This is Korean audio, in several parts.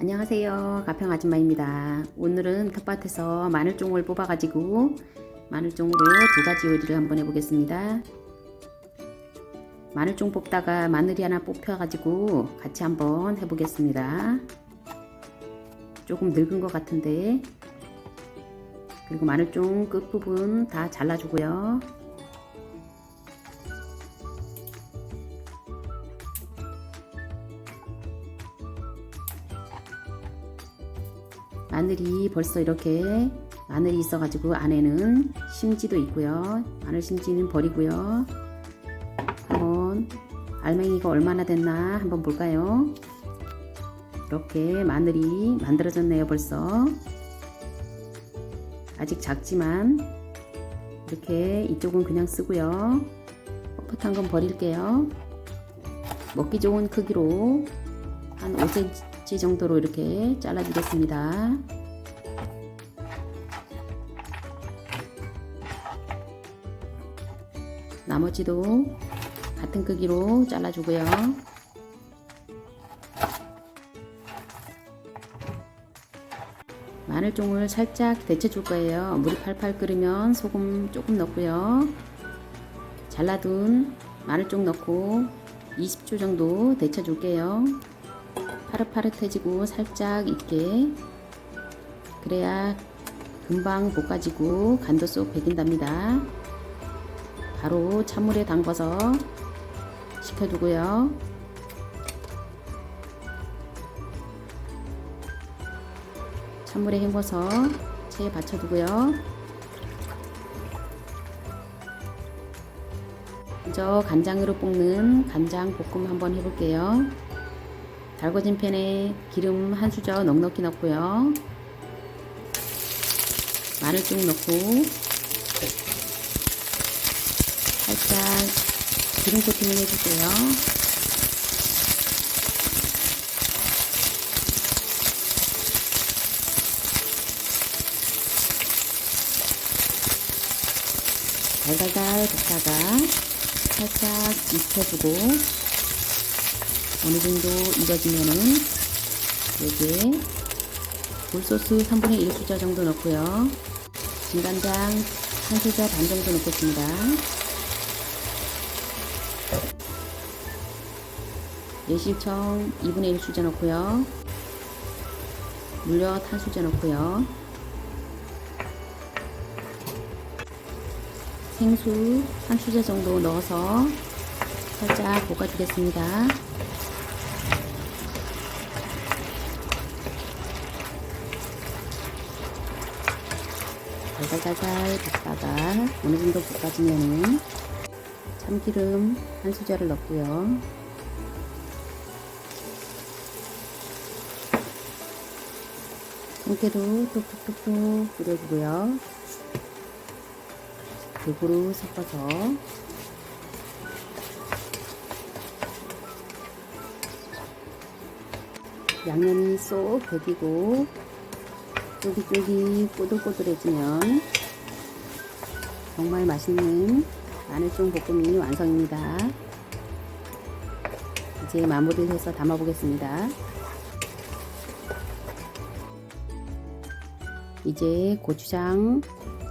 안녕하세요. 가평 아줌마입니다. 오늘은 텃밭에서 마늘종을 뽑아 가지고 마늘종으로 두 가지 요리를 한번 해보겠습니다. 마늘종 뽑다가 마늘이 하나 뽑혀 가지고 같이 한번 해보겠습니다. 조금 늙은 것 같은데. 그리고 마늘종 끝부분 다 잘라주고요 마늘이 벌써 이렇게 마늘이 있어가지고 안에는 심지도 있고요. 마늘 심지는 버리고요. 한번 알맹이가 얼마나 됐나 한번 볼까요? 이렇게 마늘이 만들어졌네요 벌써. 아직 작지만 이렇게 이쪽은 그냥 쓰고요. 뻣뻣한 건 버릴게요. 먹기 좋은 크기로 한 5cm 정도로 이렇게 잘라주겠습니다. 나머지도 같은 크기로 잘라주고요. 마늘종을 살짝 데쳐줄 거예요. 물이 팔팔 끓으면 소금 조금 넣고요. 잘라둔 마늘종 넣고 20초 정도 데쳐줄게요. 파릇파릇해지고 살짝 익게 그래야 금방 볶아지고 간도 쏙 배긴답니다. 바로 찬물에 담궈서 식혀두고요. 찬물에 헹궈서 체에 받쳐두고요. 먼저 간장으로 볶는 간장 볶음 한번 해볼게요. 달궈진 팬에 기름 한 수저 넉넉히 넣고요. 마늘 좀 넣고 살짝 기름 코팅을 해줄게요. 달달달 볶다가 살짝 익혀주고 어느 정도 익어지면은 여기에 굴소스 3분의 1 수저 정도 넣고요. 진간장 한 수저 반 정도 넣겠습니다. 예실청 2분의 1 수저 넣고요. 물엿 한 수저 넣고요. 생수 한 수저 정도 넣어서 살짝 볶아주겠습니다. 달달달달 볶다가 어느 정도 볶아지면은 참기름 한 수저를 넣고요. 통깨도 톡톡톡톡 뿌려주고요. 골고루 섞어서 양념이 쏙 배기고 쫄깃쫄깃 꼬들꼬들해지면 정말 맛있는 마늘종 볶음이 완성입니다. 이제 마무리를 해서 담아 보겠습니다. 이제 고추장,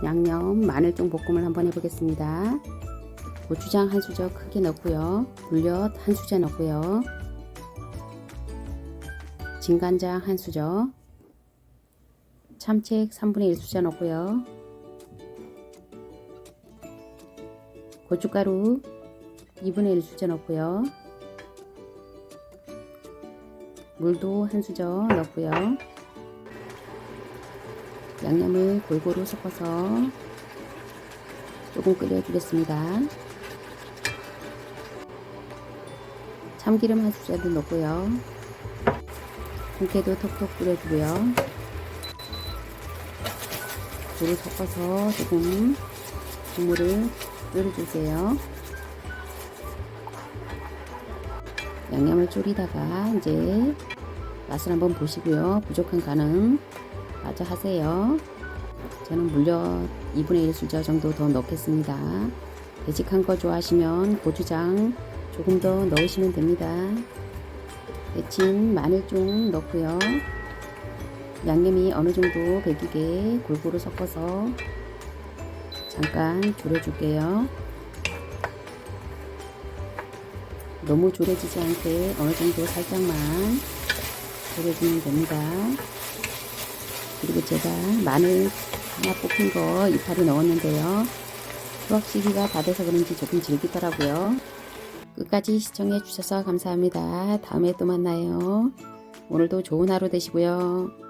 양념, 마늘종 볶음을 한번 해보겠습니다. 고추장 한 수저 크게 넣고요. 물엿 한 수저 넣고요. 진간장 한 수저, 참책 3분의 1 수저 넣고요. 고춧가루 2분의 1 수저 넣고요. 물도 한 수저 넣고요. 양념을 골고루 섞어서 조금 끓여주겠습니다. 참기름 한 수저도 넣고요. 통깨도 톡톡 뿌려주고요. 물을 섞어서 조금 국물을 끓여주세요. 양념을 졸이다가 이제 맛을 한번 보시고요. 부족한 간은 마저 하세요. 저는 물엿 2분의 1 수저 정도 더 넣겠습니다. 되직한 거 좋아하시면 고추장 조금 더 넣으시면 됩니다. 데친 마늘 좀 넣고요. 양념이 어느 정도 배기게 골고루 섞어서 잠깐 졸여줄게요. 너무 졸여지지 않게 어느 정도 살짝만 졸여주면 됩니다. 그리고 제가 마늘 하나 뽑힌 거 이파리 넣었는데요. 수확 시기가 다 돼서 그런지 조금 질기더라고요. 끝까지 시청해 주셔서 감사합니다. 다음에 또 만나요. 오늘도 좋은 하루 되시고요.